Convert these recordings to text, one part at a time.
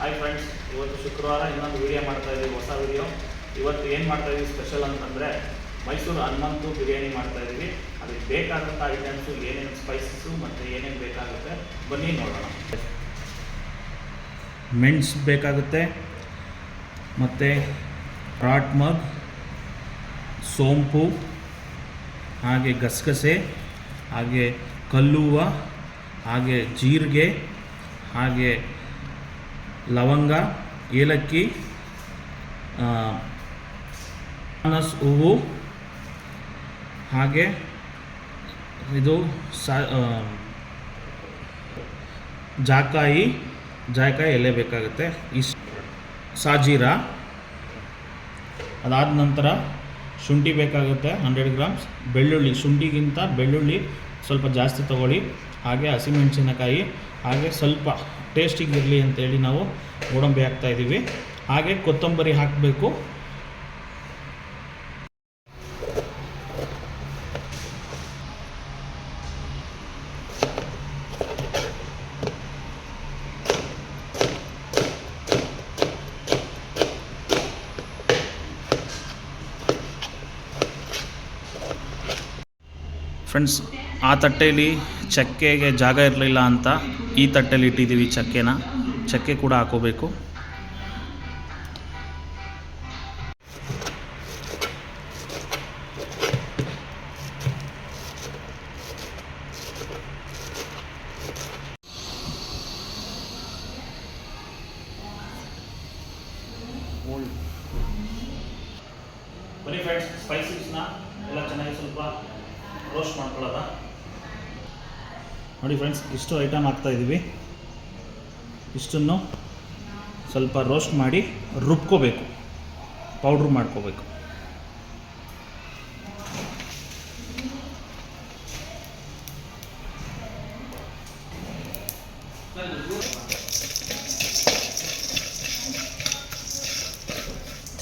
Hi friends ಇವತ್ತು ಶುಕ್ರವಾರ ಇನ್ನೊಂದು ವಿಡಿಯೋ ಮಾಡ್ತಾ ಇದ್ದೀವಿ, ಹೊಸ ವಿಡಿಯೋ ಇವತ್ತು ಏನು ಮಾಡ್ತಾ ಇದ್ದೀವಿ ಸ್ಪೆಷಲ್ ಅಂತಂದರೆ ಮೈಸೂರು ಹನುಮಂತು ಬಿರಿಯಾನಿ ಮಾಡ್ತಾ ಇದ್ದೀವಿ. ಅದಕ್ಕೆ ಬೇಕಾದಂಥ ಐಟಮ್ಸು ಏನೇನು ಸ್ಪೈಸಸ್ಸು ಮತ್ತು ಏನೇನು ಬೇಕಾಗುತ್ತೆ ಬನ್ನಿ ನೋಡೋಣ. ಮೆಣಸು ಬೇಕಾಗುತ್ತೆ ಮತ್ತು ರಾಟ್ ಮಗ್ ಸೋಂಪು, ಹಾಗೆ ಗಸಗಸೆ, ಹಾಗೆ ಕಲ್ಲುವ, ಹಾಗೆ ಜೀರಿಗೆ, ಹಾಗೆ ಲವಂಗ, ಏಲಕ್ಕಿ ಅನಸ್ ಹೂವು, ಹಾಗೆ ಇದು ಸಾ ಜಾಕಾಯಿ ಜಾಯಕಾಯಿ ಎಲೆ ಬೇಕಾಗುತ್ತೆ. ಇಷ್ಟು ಸಾಜೀರ, ಅದಾದ ನಂತರ ಶುಂಠಿ ಬೇಕಾಗುತ್ತೆ, ಹಂಡ್ರೆಡ್ ಗ್ರಾಮ್ಸ್. ಬೆಳ್ಳುಳ್ಳಿ, ಶುಂಠಿಗಿಂತ ಬೆಳ್ಳುಳ್ಳಿ ಸ್ವಲ್ಪ ಜಾಸ್ತಿ ತಗೊಳ್ಳಿ. ಹಾಗೆ ಹಸಿಮೆಣಸಿನಕಾಯಿ, ಹಾಗೆ ಸ್ವಲ್ಪ ಟೇಸ್ಟಿಗೆ ಇರಲಿ ಅಂತೇಳಿ ನಾವು ಗೋಡಂಬಿ ಹಾಕ್ತಾ ಇದ್ದೀವಿ ಹಾಗೆ ಕೊತ್ತಂಬರಿ ಹಾಕಬೇಕು. ಫ್ರೆಂಡ್ಸ್ ಆ ತಟ್ಟೆಯಲ್ಲಿ ಚಕ್ಕೆಗೆ ಜಾಗ ಇರಲಿಲ್ಲ ಅಂತ ಈ ತಟ್ಟೆಯಲ್ಲಿ ಇಟ್ಟಿದ್ದೀವಿ ಚಕ್ಕೆನ. ಚಕ್ಕೆ ಕೂಡ ಹಾಕೋಬೇಕು. ನೋಡಿ ಫ್ರೆಂಡ್ಸ್ ಇಷ್ಟು ಐಟಮ್ ಹಾಕ್ತಾ ಇದ್ದೀವಿ ಇಷ್ಟನ್ನು ಸ್ವಲ್ಪ ರೋಸ್ಟ್ ಮಾಡಿ ರುಬ್ಕೋಬೇಕು. ಪೌಡ್ರ್ ಮಾಡ್ಕೋಬೇಕು.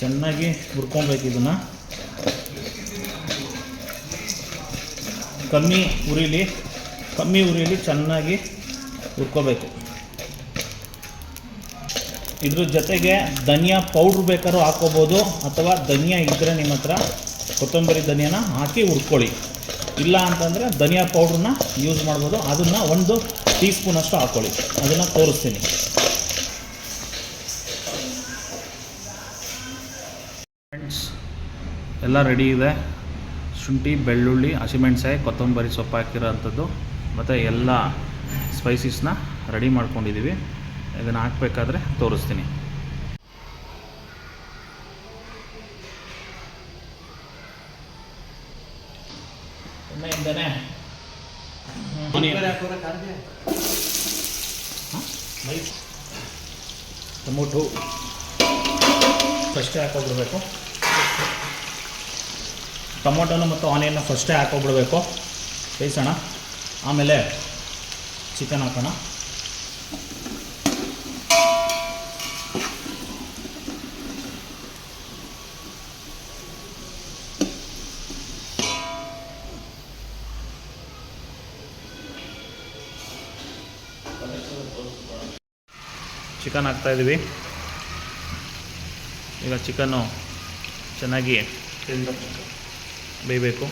ಚೆನ್ನಾಗಿ ಹುರ್ಕೊಬೇಕು ಇದನ್ನು. ಕಮ್ಮಿ ಉರಿಲಿ ಕಮ್ಮಿ ಉರಿಯಲ್ಲಿ ಚೆನ್ನಾಗಿ ಹುರ್ಕೋಬೇಕು. ಇದ್ರ ಜೊತೆಗೆ ಧನಿಯಾ ಪೌಡ್ರ್ ಬೇಕಾದ್ರೂ ಹಾಕೋಬೋದು ಅಥವಾ ಧನಿಯಾ ಇದ್ದರೆ ನಿಮ್ಮ ಹತ್ರ ಕೊತ್ತಂಬರಿ ಧನಿಯಾನ ಹಾಕಿ ಹುರ್ಕೊಳ್ಳಿ. ಇಲ್ಲ ಅಂತಂದರೆ ಧನಿಯಾ ಪೌಡ್ರನ್ನ ಯೂಸ್ ಮಾಡ್ಬೋದು, ಅದನ್ನು ಒಂದು ಟೀ ಸ್ಪೂನಷ್ಟು ಹಾಕ್ಕೊಳ್ಳಿ ಅದನ್ನು ತೋರಿಸ್ತೀನಿ. ಫ್ರೆಂಡ್ಸ್ ಎಲ್ಲ ರೆಡಿ ಇದೆ. ಶುಂಠಿ, ಬೆಳ್ಳುಳ್ಳಿ, ಹಸಿಮೆಣಸಾಯಿ, ಕೊತ್ತಂಬರಿ ಸೊಪ್ಪು ಹಾಕಿರೋ ಅಂಥದ್ದು ಮತ್ತು ಎಲ್ಲ ಸ್ಪೈಸಿಸ್ನ ರೆಡಿ ಮಾಡ್ಕೊಂಡಿದ್ದೀವಿ ಇದನ್ನು ಹಾಕಬೇಕಾದ್ರೆ ತೋರಿಸ್ತೀನಿ. ಟೊಮೊಟೊ. ಫಸ್ಟೇ ಹಾಕೋಬಿಡ್ಬೇಕು. ಟೊಮೊಟೊನು ಮತ್ತು ಆನಿಯನ್ನು ಫಸ್ಟೇ ಹಾಕೋಬಿಡ್ಬೇಕು. ಬೇಯಿಸೋಣ. ಆಮೇಲೆ ಚಿಕನ್ ಹಾಕೋಣ. ಚಿಕನ್ ಹಾಕ್ತಾ ಇದ್ದೀವಿ. ಈಗ ಚಿಕನ್ನು ಚೆನ್ನಾಗಿ ಬೇಯಬೇಕು.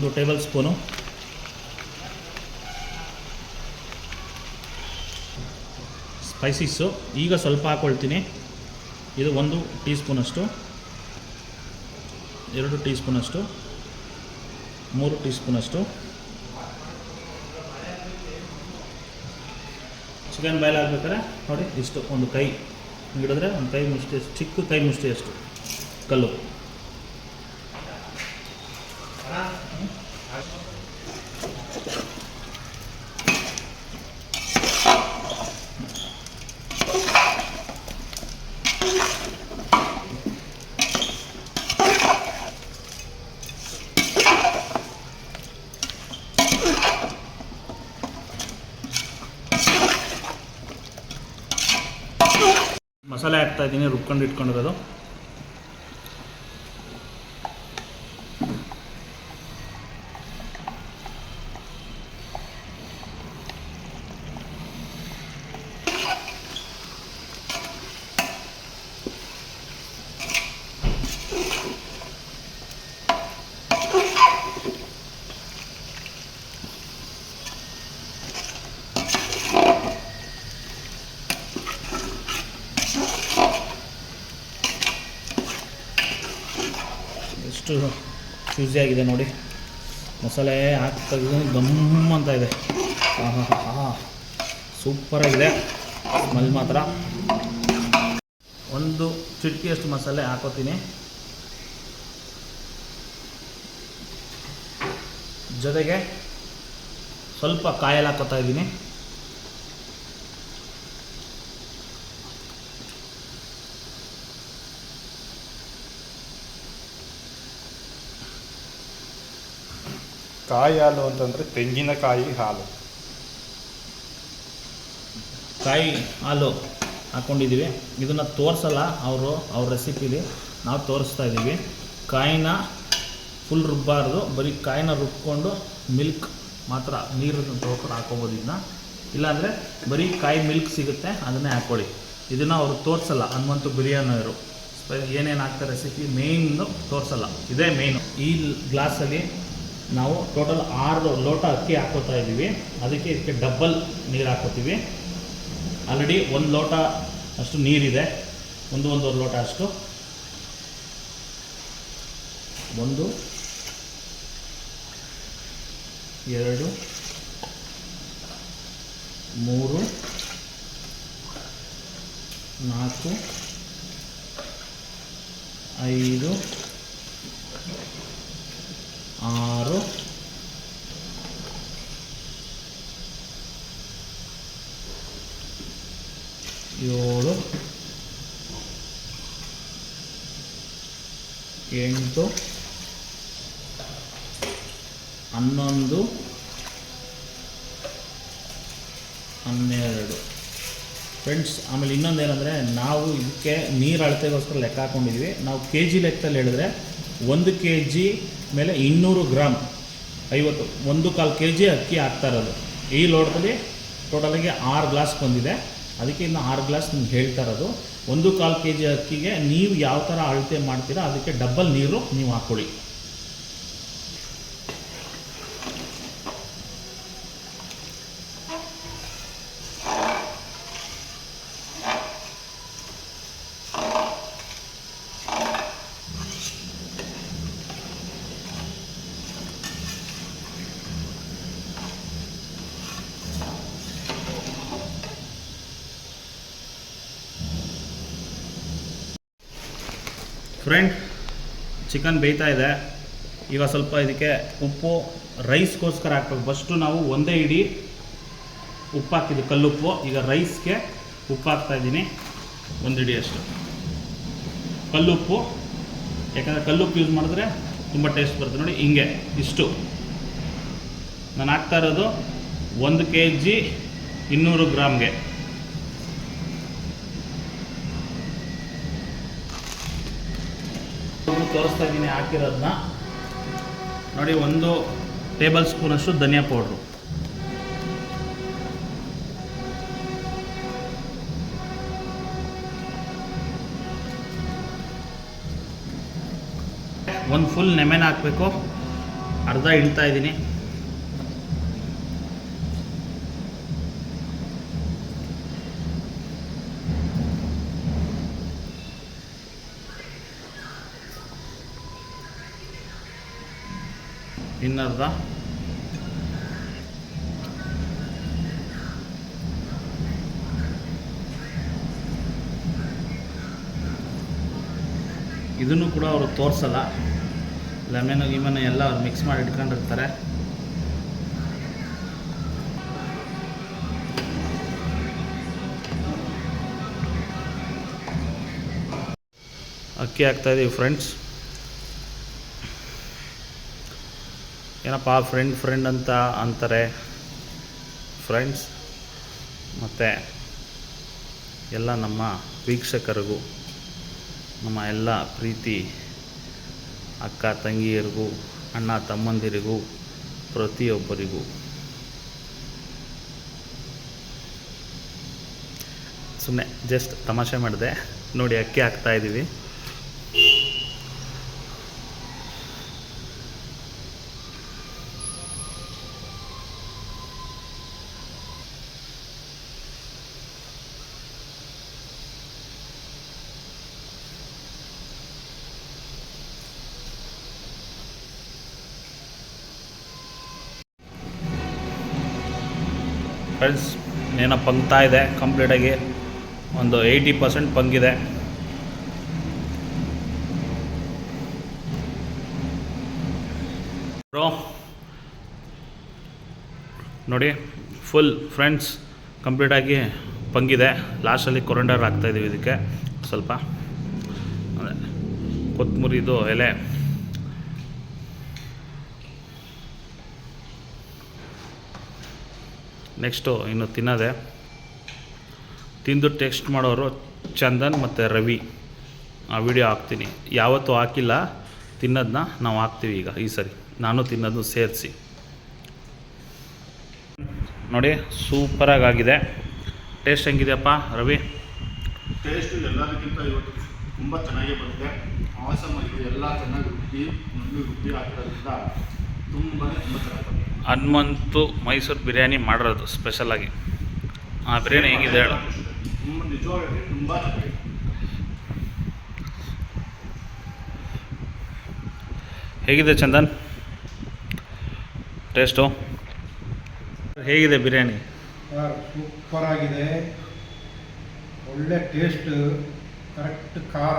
ಒಂದು ಟೇಬಲ್ ಸ್ಪೂನು. ಸ್ಪೈಸಿಸ್ಸು ಈಗ ಸ್ವಲ್ಪ ಹಾಕ್ಕೊಳ್ತೀನಿ ಇದು ಒಂದು ಟೀ ಸ್ಪೂನಷ್ಟು ಎರಡು ಟೀ ಸ್ಪೂನಷ್ಟು ಮೂರು ಟೀ ಸ್ಪೂನಷ್ಟು ಚಿಕನ್ ಬಾಯ್ಲ್ ಆಗ್ಬೇಕಾದ್ರೆ ನೋಡಿ ಇಷ್ಟು ಒಂದು ಕೈ ಹಿಡಿದ್ರೆ ಒಂದು ಕೈ ಮುಷ್ಟಿ ಚಿಕ್ಕ ಕೈ ಮುಷ್ಟಿಯಷ್ಟು ಕಲ್ಲು. ಮಸಾಲೆ ಹಾಕ್ತಾ ಇದ್ದೀನಿ ರುಬ್ಕೊಂಡು ಇಟ್ಕೊಂಡಿರೋದು. ಎಷ್ಟು ಚೂಸಿ ಆಗಿದೆ ನೋಡಿ. ಮಸಾಲೆ ಹಾಕ್ತಾ ಗಮ್ ಅಂತ ಇದೆ. ಆಹಾ ಹಾ ಸೂಪರಾಗಿದೆ ಸ್ಮೆಲ್ ಮಾತ್ರ. ಒಂದು ಚಿಟಕಿಯಷ್ಟು ಮಸಾಲೆ ಹಾಕೋತೀನಿ. ಜೊತೆಗೆ ಸ್ವಲ್ಪ ಕಾಯಲ್ಲಿ ಹಾಕೋತಾ ಇದ್ದೀನಿ. ಕಾಯಿ ಹಾಲು ಅಂತಂದರೆ ತೆಂಗಿನಕಾಯಿ ಹಾಲು. ಕಾಯಿ ಹಾಲು ಹಾಕ್ಕೊಂಡಿದ್ದೀವಿ ಇದನ್ನು ತೋರಿಸಲ್ಲ ಅವರು, ಅವ್ರ ರೆಸಿಪಿಲಿ ನಾವು ತೋರಿಸ್ತಾ ಇದ್ದೀವಿ. ಕಾಯಿನ ಫುಲ್ ರುಬ್ಬಾರ್ದು. ಬರೀ ಕಾಯಿನ ರುಬ್ಕೊಂಡು ಮಿಲ್ಕ್ ಮಾತ್ರ ನೀರನ್ನು ತೊಗೊಂಡು ಹಾಕೋಬೋದು ಇದನ್ನ. ಇಲ್ಲಾಂದರೆ ಬರೀ ಕಾಯಿ ಮಿಲ್ಕ್ ಸಿಗುತ್ತೆ, ಅದನ್ನೇ ಹಾಕ್ಕೊಳ್ಳಿ. ಇದನ್ನು ಅವರು ತೋರಿಸಲ್ಲ, ಹನುಮಂತು ಬಿರಿಯಾನಿಯವರು ಏನೇನು ಹಾಕ್ತಾರೆ ರೆಸಿಪಿ ಮೇಯ್ನು ತೋರಿಸಲ್ಲ. ಇದೇ ಮೇಯ್ನು ಈ ಗ್ಲಾಸಲ್ಲಿ ನಾವು ಟೋಟಲ್ ಆರು ಲೋಟ ಅಕ್ಕಿ ಹಾಕೋತಾ ಇದ್ದೀವಿ. ಅದಕ್ಕೆ ಇದಕ್ಕೆ ಡಬ್ಬಲ್ ನೀರು ಹಾಕೋತೀವಿ. ಆಲ್ರೆಡಿ ಒಂದು ಲೋಟ ಅಷ್ಟು ನೀರಿದೆ. ಒಂದು ಒಂದೂವರೆ ಲೋಟ ಅಷ್ಟು. ಒಂದು, ಎರಡು, ಮೂರು, ನಾಲ್ಕು, ಐದು ಆರು. ಏಳು. ಎಂಟು. ಹನ್ನೊಂದು. ಹನ್ನೆರಡು. ಫ್ರೆಂಡ್ಸ್ ಆಮೇಲೆ ಇನ್ನೊಂದು ಏನಂದರೆ ನಾವು ಇದಕ್ಕೆ ನೀರು ಅಳತೆಗೋಸ್ಕರ ಲೆಕ್ಕ ಹಾಕ್ಕೊಂಡಿದ್ವಿ ನಾವು ಕೆ ಜಿ ಲೆಕ್ಕದಲ್ಲಿ ಹೇಳಿದ್ರೆ ಒಂದು ಕೆ ಜಿ ಮೇಲೆ ಇನ್ನೂರು ಗ್ರಾಮ್ ಐವತ್ತು, ಒಂದು ಕಾಲು ಕೆ ಜಿ ಅಕ್ಕಿ ಹಾಕ್ತಾ ಇರೋದು. ಈ ಲೋಟದಲ್ಲಿ ಟೋಟಲಾಗಿ ಆರು ಗ್ಲಾಸ್ ಬಂದಿದೆ. ಅದಕ್ಕೆ ಇನ್ನು ಆರು ಗ್ಲಾಸ್ ನಿಮ್ಗೆ ಹೇಳ್ತಾ ಇರೋದು. ಒಂದು ಕಾಲು ಕೆ ಜಿ ಅಕ್ಕಿಗೆ ನೀವು ಯಾವ ಥರ ಅಳತೆ ಮಾಡ್ತೀರಾ, ಅದಕ್ಕೆ ಡಬ್ಬಲ್ ನೀರು ನೀವು ಹಾಕ್ಕೊಳ್ಳಿ. ಫ್ರೆಂಡ್ ಚಿಕನ್ ಬೇಯ್ತಾ ಇದೆ. ಈಗ ಸ್ವಲ್ಪ ಇದಕ್ಕೆ ಉಪ್ಪು ರೈಸ್ಗೋಸ್ಕರ ಹಾಕ್ಬೇಕು. ಫಸ್ಟು ನಾವು ಒಂದೇ ಇಡಿ ಉಪ್ಪು ಹಾಕಿದ್ದು ಕಲ್ಲುಪ್ಪು. ಈಗ ರೈಸ್ಗೆ ಉಪ್ಪು ಹಾಕ್ತಾ ಇದ್ದೀನಿ. ಒಂದು ಇಡಿಯಷ್ಟು ಕಲ್ಲುಪ್ಪು, ಯಾಕಂದರೆ ಕಲ್ಲುಪ್ಪು ಯೂಸ್ ಮಾಡಿದ್ರೆ ತುಂಬ ಟೇಸ್ಟ್ ಬರುತ್ತೆ. ನೋಡಿ, ಹಿಂಗೆ, ಇಷ್ಟು. ನಾನು ಹಾಕ್ತಾ ಇರೋದು ಒಂದು ಕೆ ಜಿ ಇನ್ನೂರು ಗ್ರಾಮ್ಗೆ. ತೋರಿಸ್ತಾ ಇದ್ದೀನಿ ಹಾಕಿರೋದನ್ನ ನೋಡಿ, ಒಂದು ಟೇಬಲ್ ಸ್ಪೂನಷ್ಟು ಧನಿಯಾ ಪೌಡ್ರು. ಒಂದು ಫುಲ್ ನೆಮೆನ ಹಾಕಬೇಕು. ಅರ್ಧ ಇಳ್ತಾ ಇದ್ದೀನಿ. ಇನ್ನರ್ಧ. ಇದನ್ನು ಕೂಡ ಅವರು ತೋರಿಸಲ್ಲ. ಲೆಮೆನು, ಗಿಮನ್ ಎಲ್ಲ ಅವ್ರು ಮಿಕ್ಸ್ ಮಾಡಿ ಇಟ್ಕೊಂಡಿರ್ತಾರೆ. ಅಕ್ಕಿ ಹಾಕ್ತಾ ಇದ್ದೀವಿ ಫ್ರೆಂಡ್ಸ್ ಏನಪ್ಪ ಫ್ರೆಂಡ್ ಫ್ರೆಂಡ್ ಅಂತ ಅಂತಾರೆ. ಫ್ರೆಂಡ್ಸ್ ಮತ್ತು ಎಲ್ಲ ನಮ್ಮ ವೀಕ್ಷಕರಿಗೂ, ನಮ್ಮ ಎಲ್ಲ ಪ್ರೀತಿ ಅಕ್ಕ ತಂಗಿಯರಿಗೂ, ಅಣ್ಣ ತಮ್ಮಂದಿರಿಗೂ, ಪ್ರತಿಯೊಬ್ಬರಿಗೂ. ಸುಮ್ಮನೆ ಜಸ್ಟ್ ತಮಾಷೆ ಮಾಡಿದೆ. ನೋಡಿ ಅಕ್ಕಿ ಹಾಕ್ತಾ ಫ್ರೆಂಡ್ಸ್ ಏನೋ ಪಂಗ್ತಾ ಇದೆ ಕಂಪ್ಲೀಟಾಗಿ ಒಂದು ಏಯ್ಟಿ ಪರ್ಸೆಂಟ್ ಪಂಗಿದೆ ಬ್ರೋ ನೋಡಿ ಫುಲ್ ಫ್ರೆಂಡ್ಸ್ ಕಂಪ್ಲೀಟಾಗಿ ಪಂಗಿದೆ ಲಾಸ್ಟಲ್ಲಿ ಕೊರಂಡರ್ ಹಾಕ್ತಾಯಿದ್ದೀವಿ ಇದಕ್ಕೆ. ಸ್ವಲ್ಪ, ಅದೇ ಕೊತ್ತಂಬರಿದು ಎಲೆ. ನೆಕ್ಸ್ಟು ಇನ್ನು ತಿನ್ನೋದೆ. ತಿಂದು ಟೆಸ್ಟ್ ಮಾಡೋರು ಚಂದನ್ ಮತ್ತು ರವಿ. ಆ ವಿಡಿಯೋ ಹಾಕ್ತೀನಿ. ಯಾವತ್ತೂ ಹಾಕಿಲ್ಲ ತಿನ್ನೋದನ್ನ ನಾವು ಹಾಕ್ತೀವಿ ಈಗ ಈ ಸರಿ. ನಾನು ತಿನ್ನೋದನ್ನು ಸೇರಿಸಿ. ನೋಡಿ ಸೂಪರಾಗಿ ಆಗಿದೆ ಟೇಸ್ಟ್ ಹೆಂಗಿದೆಯಪ್ಪ, ರವಿ? ಟೇಸ್ಟ್ ಎಲ್ಲದಕ್ಕಿಂತ ಇವತ್ತು ತುಂಬ ಚೆನ್ನಾಗಿ ಬರುತ್ತೆ ಆಸಮ್ ಎಲ್ಲ ಚೆನ್ನಾಗಿ ರುಬ್ಬಿ ನುಣ್ಣಗೆ ರುಬ್ಬಿ ಹಾಕಿರೋದ್ರಿಂದ ತುಂಬಾ ತುಂಬ ಚೆನ್ನಾಗಿ ಹನುಮಂತು ಮೈಸೂರು ಬಿರಿಯಾನಿ ಮಾಡಿರೋದು ಸ್ಪೆಷಲಾಗಿ ಆ ಬಿರಿಯಾನಿ ಹೆಂಗಿದೆ ಹೇಳು. ಹೇಗಿದೆ ಚಂದನ್? ಟೇಸ್ಟು ಹೇಗಿದೆ ಬಿರಿಯಾನಿ? ಸೂಪರ್ ಆಗಿದೆ. ಒಳ್ಳೆ ಟೇಸ್ಟ್ ಕರೆಕ್ಟ್ ಖಾರ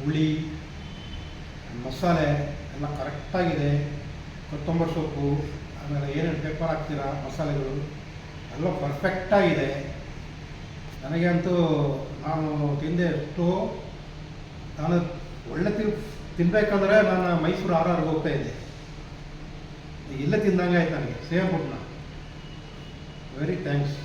ಹುಳಿ ಮಸಾಲೆ ಎಲ್ಲ ಕರೆಕ್ಟಾಗಿದೆ ಕೊತ್ತಂಬರಿ ಸೊಪ್ಪು. ಆಮೇಲೆ ಏನೇನು ಪೇಪರ್ ಹಾಕ್ತೀರಾ, ಮಸಾಲೆಗಳು? ಎಲ್ಲ ಪರ್ಫೆಕ್ಟಾಗಿದೆ ನನಗೆ ಅಂತೂ ನಾನು ತಿಂದೆ ಎಷ್ಟು, ನಾನು ಒಳ್ಳೆ ತಿನ್, ತಿನ್ಬೇಕಂದ್ರೆ ನಾನು ಮೈಸೂರು ಆರ್ ಆರ್ಗೆ ಹೋಗ್ತಾ ಇದ್ದೆ. ಇಲ್ಲೇ ತಿಂದಂಗೆ ಆಯ್ತು ನನಗೆ. ಸೇಮ್ ಫುಡ್ನ ವೆರಿ ಥ್ಯಾಂಕ್ಸ್